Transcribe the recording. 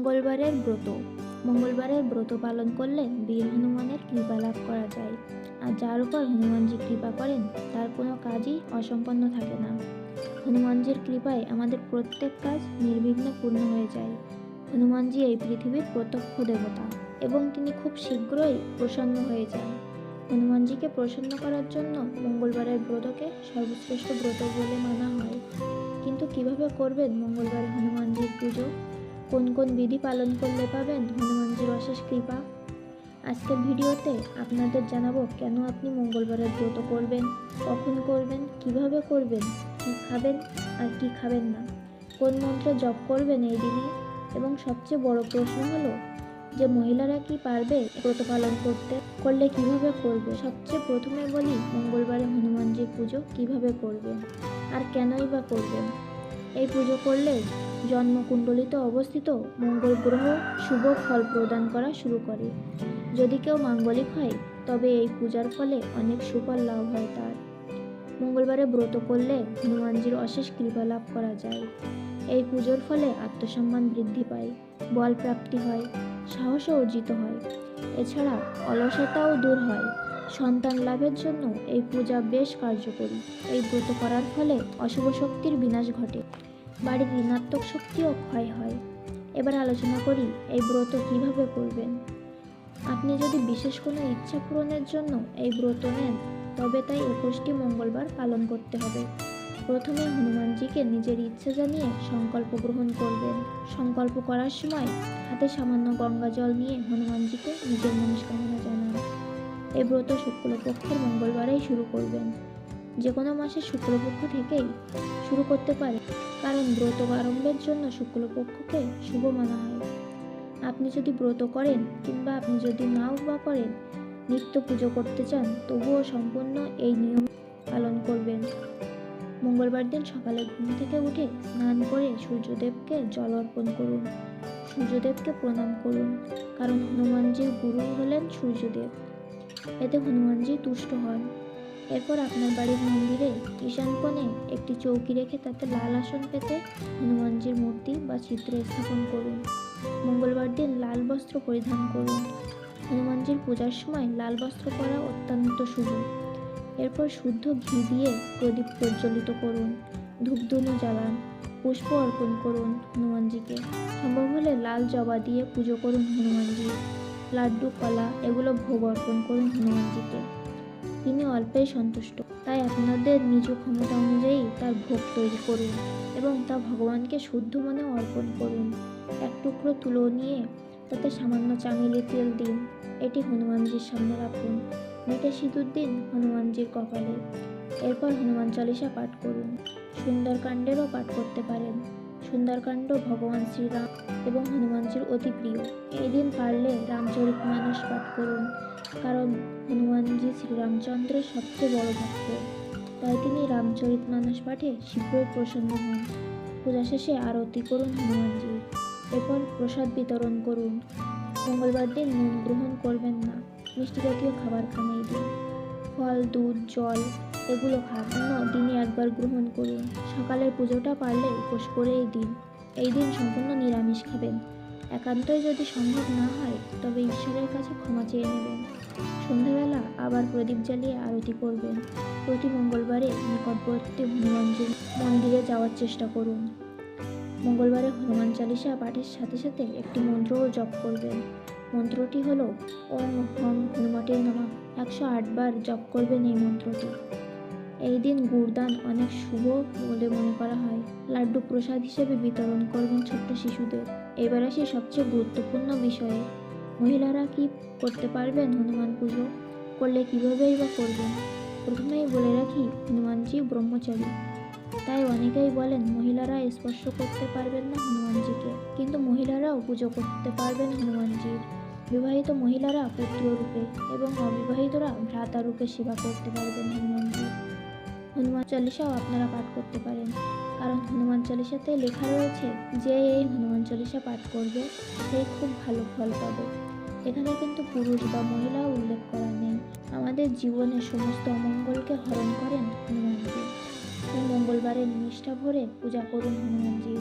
মঙ্গলবারের ব্রত। মঙ্গলবারের ব্রত পালন করলে বীর হনুমানের কৃপা লাভ করা যায়। আর যার উপর হনুমানজি কৃপা করেন, তার কোনো কাজই অসম্পন্ন থাকে না। হনুমানজির কৃপায় আমাদের প্রত্যেক কাজ নির্বিঘ্নে পূর্ণ হয়ে যায়। হনুমানজি এই পৃথিবীর প্রত্যক্ষ দেবতা এবং তিনি খুব শীঘ্রই প্রসন্ন হয়ে যান। হনুমানজিকে প্রসন্ন করার জন্য মঙ্গলবারের ব্রতকে সর্বশ্রেষ্ঠ ব্রত বলে মানা হয়। কিন্তু কীভাবে করবেন মঙ্গলবার হনুমানজির পুজো? কোন কোন বিধি পালন করলে পাবেন? হনুমানজির অশেষ কৃপা। আজকের ভিডিওতে আপনাদের জানাব কেন আপনি মঙ্গলবারের ব্রত করবেন, কখন করবেন, কীভাবে করবেন, কি খাবেন আর কি খাবেন না, কোন মন্ত্র জপ করবেন এই দিনে? এবং সবচেয়ে বড় প্রশ্ন হলো যে মহিলারা কি পারবে ব্রত পালন করতে, করলে কীভাবে করবে? সবচেয়ে প্রথমে বলি মঙ্গলবারে হনুমানজির পুজো কীভাবে করবেন আর কেনই বা করবেন? এই পুজো করলে জন্মকুণ্ডলিতে অবস্থিত মঙ্গল গ্রহ শুভ ফল প্রদান করা শুরু করে। যদি কেউ মাঙ্গলিক হয়, তবে এই পূজার ফলে অনেক সুফল লাভ হয় তার। মঙ্গলবারে ব্রত করলে হনুমানজির অশেষ কৃপা লাভ করা যায়। এই পুজোর ফলে আত্মসম্মান বৃদ্ধি পায়, বল প্রাপ্তি হয়, সাহসও অর্জিত হয়। এছাড়া অলসতাও দূর হয়। সন্তান লাভের জন্য এই পূজা বেশ কার্যকরী। এই ব্রত করার ফলে অশুভ শক্তির বিনাশ ঘটে। বাড়ির ঋণাত্মক শক্তিও ক্ষয় হয়। এবার আলোচনা করি এই ব্রত কীভাবে করবেন। আপনি যদি বিশেষ কোনো ইচ্ছা পূরণের জন্য এই ব্রত নেন, তবে তাই একুশটি মঙ্গলবার পালন করতে হবে। প্রথমে হনুমানজিকে নিজের ইচ্ছা জানিয়ে সংকল্প গ্রহণ করবেন। সংকল্প করার সময় হাতে সামান্য গঙ্গা জল নিয়ে হনুমানজিকে নিজের মনস্কামনা জানান। এই ব্রত শুক্লপক্ষের মঙ্গলবারেই শুরু করবেন। যে কোনো মাসে শুক্লপক্ষ থেকেই শুরু করতে পারে, কারণ ব্রত আরম্ভের জন্য শুক্লপক্ষকে শুভ মানা হয়। আপনি যদি ব্রত করেন কিংবা আপনি যদি নাও বা করেন, নিত্য পুজো করতে চান, তবুও সম্পূর্ণ এই নিয়ম পালন করবেন। মঙ্গলবার দিন সকালে ঘুম থেকে উঠে স্নান করে সূর্যদেবকে জল অর্পণ করুন। সূর্যদেবকে প্রণাম করুন, কারণ হনুমানজির গুরু হলেন সূর্যদেব। এতে হনুমানজি তুষ্ট হন। এরপর আপনার বাড়ির মন্দিরে ঈশান কোণে একটি চৌকি রেখে তাতে লাল আসন পেতে হনুমানজির মূর্তি বা চিত্র স্থাপন করুন। মঙ্গলবার দিন লাল বস্ত্র পরিধান করুন। হনুমানজির পূজার সময় লাল বস্ত্র পরা অত্যন্ত শুভ। এরপর শুদ্ধ ঘি দিয়ে প্রদীপ প্রজ্বলিত করুন। ধূপধুনো জ্বালান। পুষ্প অর্পণ করুন হনুমানজিকে। সম্ভব হলে লাল জবা দিয়ে পুজো করুন হনুমানজি। লাড্ডু, কলা এগুলো ভোগ অর্পণ করুন হনুমানজিকে। তিনি অল্পেই সন্তুষ্ট। তাই আপনাদের নিজ ক্ষমতা অনুযায়ী তার ভোগ তৈরি করুন এবং তা ভগবানকে শুদ্ধ মনে অর্পণ করুন। এক টুকরো তুলো নিয়ে তাতে সামান্য চামেলি তেল দিন। এটি হনুমানজির সামনে রাখুন। মেটে সিঁদুর দিন হনুমানজির কপালে। এরপর হনুমান চালিসা পাঠ করুন। সুন্দরকাণ্ডেরও পাঠ করতে পারেন। সুন্দরকাণ্ড ভগবান শ্রীরাম এবং হনুমানজির অতি প্রিয়। এই দিন পারলে রামচরিত মানস পাঠ করুন, কারণ হনুমানজি শ্রীরামচন্দ্রের সবচেয়ে বড় ভক্ত। তাই তিনি রামচরিত মানস পাঠে শীঘ্রই প্রসন্ন হন। পূজা শেষে আরতি করুন হনুমানজির এরপর প্রসাদ বিতরণ করুন। মঙ্গলবার দিন নুন গ্রহণ করবেন না। মিষ্টি জাতীয় খাবার খান এই দিন। ফল, দুধ, জল এগুলো খান অন্য দিনে একবার গ্রহণ করুন। সকালের পুজোটা পারলে উপোস করে এই দিন। এই দিন সম্পূর্ণ নিরামিষ খাবেন। একান্তই যদি সম্ভব না হয়, তবে ঈশ্বরের কাছে ক্ষমা চেয়ে নেবেন। সন্ধ্যাবেলা আবার প্রদীপ জ্বালিয়ে আরতি করবেন। প্রতি মঙ্গলবারে নিকটবর্তী হনুমানজির মন্দিরে যাওয়ার চেষ্টা করুন। মঙ্গলবারে হনুমান চালিসা পাঠের সাথে সাথে একটি মন্ত্রও জপ করবেন। মন্ত্রটি হলো, ওম হং হনুমতে নমঃ। একশো আটবার জপ করবেন এই মন্ত্রটি। এই দিন গুড়দান অনেক শুভ বলে মনে করা হয়। লাড্ডু প্রসাদ হিসেবে বিতরণ করবেন ছোট্ট শিশুদের। এবার আসি সবচেয়ে গুরুত্বপূর্ণ বিষয়ে। মহিলারা কি করতে পারবেন হনুমান পুজো? করলে কীভাবেই বা করবেন? প্রথমেই বলে রাখি, হনুমানজি ব্রহ্মচারী। তাই অনেকেই বলেন, মহিলারা স্পর্শ করতে পারবেন না হনুমানজিকে। কিন্তু মহিলারাও পুজো করতে পারবেন হনুমানজির। বিবাহিত মহিলারা পুত্র রূপে এবং অবিবাহিতরা ভ্রাতা রূপে সেবা করতে পারবেন হনুমানজি হনুমান চল্লিশাও আপনারা পাঠ করতে পারেন। কারণ হনুমান চল্লিশাতে লেখা রয়েছে যে এই হনুমান চল্লিশা পাঠ করবে সেই খুব ভালো ফল পাবে। এখানে কিন্তু পুরুষ বা মহিলা উল্লেখ করা নেই। আমাদের জীবনে সমস্ত অমঙ্গলকে হরণ করেন হনুমানজি। এই মঙ্গলবারে নিষ্ঠা ভরে পূজা করুন হনুমানজির